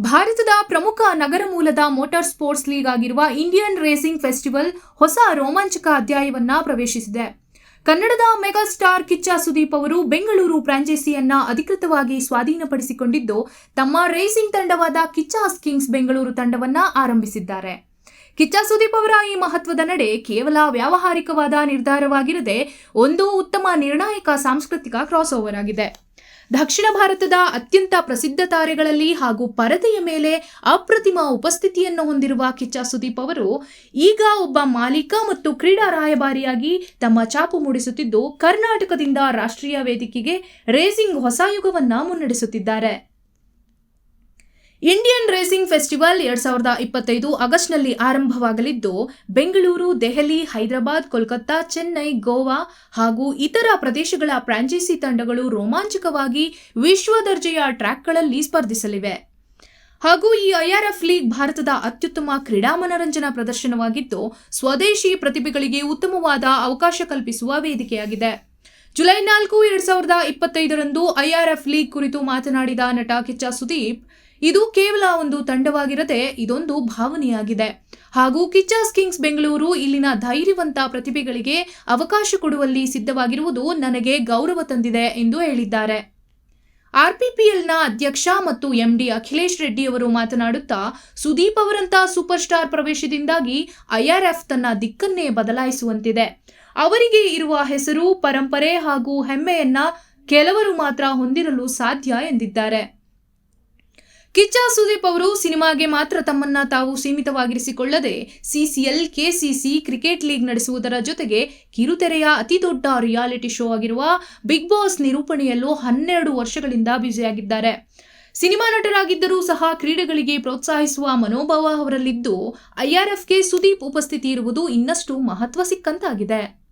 ಭಾರತದ ಪ್ರಮುಖ ನಗರ ಮೂಲದ ಮೋಟಾರ್ ಸ್ಪೋರ್ಟ್ಸ್ ಲೀಗ್ ಆಗಿರುವ ಇಂಡಿಯನ್ ರೇಸಿಂಗ್ ಫೆಸ್ಟಿವಲ್ ಹೊಸ ರೋಮಾಂಚಕ ಅಧ್ಯಾಯವನ್ನ ಪ್ರವೇಶಿಸಿದೆ. ಕನ್ನಡದ ಮೆಗಾ ಸ್ಟಾರ್ ಕಿಚ್ಚ ಸುದೀಪ್ ಅವರು ಬೆಂಗಳೂರು ಫ್ರಾಂಚೈಸಿಯನ್ನ ಅಧಿಕೃತವಾಗಿ ಸ್ವಾಧೀನಪಡಿಸಿಕೊಂಡಿದ್ದು, ತಮ್ಮ ರೇಸಿಂಗ್ ತಂಡವಾದ ಕಿಚ್ಚಾಸ್ ಕಿಂಗ್ಸ್ ಬೆಂಗಳೂರು ತಂಡವನ್ನ ಆರಂಭಿಸಿದ್ದಾರೆ. ಕಿಚ್ಚ ಸುದೀಪ್ ಅವರ ಈ ಮಹತ್ವದ ನಡೆ ಕೇವಲ ವ್ಯಾವಹಾರಿಕವಾದ ನಿರ್ಧಾರವಾಗಿರದೆ, ಒಂದು ಉತ್ತಮ ನಿರ್ಣಾಯಕ ಸಾಂಸ್ಕೃತಿಕ ಕ್ರಾಸ್ ಓವರ್ ಆಗಿದೆ. ದಕ್ಷಿಣ ಭಾರತದ ಅತ್ಯಂತ ಪ್ರಸಿದ್ಧ ತಾರೆಗಳಲ್ಲಿ ಹಾಗೂ ಪರದೆಯ ಮೇಲೆ ಅಪ್ರತಿಮ ಉಪಸ್ಥಿತಿಯನ್ನು ಹೊಂದಿರುವ ಕಿಚ್ಚ ಸುದೀಪ್ ಅವರು ಈಗ ಒಬ್ಬ ಮಾಲೀಕ ಮತ್ತು ಕ್ರೀಡಾ ರಾಯಭಾರಿಯಾಗಿ ತಮ್ಮ ಚಾಪು ಮೂಡಿಸುತ್ತಿದ್ದು ಕರ್ನಾಟಕದಿಂದ ರಾಷ್ಟ್ರೀಯ ವೇದಿಕೆಗೆ ರೇಸಿಂಗ್ ಹೊಸ ಯುಗವನ್ನ ಮುನ್ನಡೆಸುತ್ತಿದ್ದಾರೆ. ಇಂಡಿಯನ್ ರೇಸಿಂಗ್ ಫೆಸ್ಟಿವಲ್ ಎರಡ್ ಸಾವಿರದ ಇಪ್ಪತ್ತೈದು ಆಗಸ್ಟ್ನಲ್ಲಿ ಆರಂಭವಾಗಲಿದ್ದು, ಬೆಂಗಳೂರು, ದೆಹಲಿ, ಹೈದರಾಬಾದ್, ಕೋಲ್ಕತ್ತಾ, ಚೆನ್ನೈ, ಗೋವಾ ಹಾಗೂ ಇತರ ಪ್ರದೇಶಗಳ ಫ್ರಾಂಚೈಸಿ ತಂಡಗಳು ರೋಮಾಂಚಕವಾಗಿ ವಿಶ್ವ ದರ್ಜೆಯ ಟ್ರ್ಯಾಕ್ಗಳಲ್ಲಿ ಸ್ಪರ್ಧಿಸಲಿವೆ. ಹಾಗೂ ಈ ಐಆರ್ಎಫ್ ಲೀಗ್ ಭಾರತದ ಅತ್ಯುತ್ತಮ ಕ್ರೀಡಾ ಮನರಂಜನಾ ಪ್ರದರ್ಶನವಾಗಿದ್ದು, ಸ್ವದೇಶಿ ಪ್ರತಿಭೆಗಳಿಗೆ ಉತ್ತಮವಾದ ಅವಕಾಶ ಕಲ್ಪಿಸುವ ವೇದಿಕೆಯಾಗಿದೆ. ಜುಲೈ ನಾಲ್ಕು, ಎರಡ್ ಸಾವಿರದ ಇಪ್ಪತ್ತೈದರಂದು ಐಆರ್ಎಫ್ ಲೀಗ್ ಕುರಿತು ಮಾತನಾಡಿದ ನಟ ಕಿಚ್ಚ ಸುದೀಪ್ ಇದು ಕೇವಲ ಒಂದು ತಂಡವಾಗಿರದೆ ಇದೊಂದು ಭಾವನೆಯಾಗಿದೆ. ಹಾಗೂ ಕಿಚ್ಚಾಸ್ ಕಿಂಗ್ಸ್ ಬೆಂಗಳೂರು ಇಲ್ಲಿನ ಧೈರ್ಯವಂತ ಪ್ರತಿಭೆಗಳಿಗೆ ಅವಕಾಶ ಕೊಡುವಲ್ಲಿ ಸಿದ್ಧವಾಗಿರುವುದು ನನಗೆ ಗೌರವ ತಂದಿದೆ ಎಂದು ಹೇಳಿದ್ದಾರೆ. ಆರ್ಪಿಪಿಎಲ್ನ ಅಧ್ಯಕ್ಷ ಮತ್ತು ಎಂಡಿ ಅಖಿಲೇಶ್ ರೆಡ್ಡಿ ಅವರು ಮಾತನಾಡುತ್ತಾ, ಸುದೀಪ್ ಅವರಂತಹ ಸೂಪರ್ ಸ್ಟಾರ್ ಪ್ರವೇಶದಿಂದಾಗಿ ಐಆರ್ಎಫ್ ತನ್ನ ದಿಕ್ಕನ್ನೇ ಬದಲಾಯಿಸುವಂತಿದೆ. ಅವರಿಗೆ ಇರುವ ಹೆಸರು, ಪರಂಪರೆ ಹಾಗೂ ಹೆಮ್ಮೆಯನ್ನ ಕೆಲವರು ಮಾತ್ರ ಹೊಂದಿರಲು ಸಾಧ್ಯ ಎಂದಿದ್ದಾರೆ. ಕಿಚ್ಚ ಸುದೀಪ್ ಅವರು ಸಿನಿಮಾಗೆ ಮಾತ್ರ ತಮ್ಮನ್ನ ತಾವು ಸೀಮಿತವಾಗಿರಿಸಿಕೊಳ್ಳದೆ ಸಿಸಿಎಲ್, ಕೆಸಿಸಿ, ಕ್ರಿಕೆಟ್ ಲೀಗ್ ನಡೆಸುವುದರ ಜೊತೆಗೆ ಕಿರುತೆರೆಯ ಅತಿದೊಡ್ಡ ರಿಯಾಲಿಟಿ ಶೋ ಆಗಿರುವ ಬಿಗ್ ಬಾಸ್ ನಿರೂಪಣೆಯಲ್ಲೂ ಹನ್ನೆರಡು ವರ್ಷಗಳಿಂದ ಬ್ಯುಸಿಯಾಗಿದ್ದಾರೆ. ಸಿನಿಮಾ ನಟರಾಗಿದ್ದರೂ ಸಹ ಕ್ರೀಡೆಗಳಿಗೆ ಪ್ರೋತ್ಸಾಹಿಸುವ ಮನೋಭಾವ ಅವರಲ್ಲಿದ್ದು ಐಆರ್ಎಫ್ಗೆ ಸುದೀಪ್ ಉಪಸ್ಥಿತಿ ಇರುವುದು ಇನ್ನಷ್ಟು ಮಹತ್ವ ಸಿಕ್ಕಂತಾಗಿದೆ.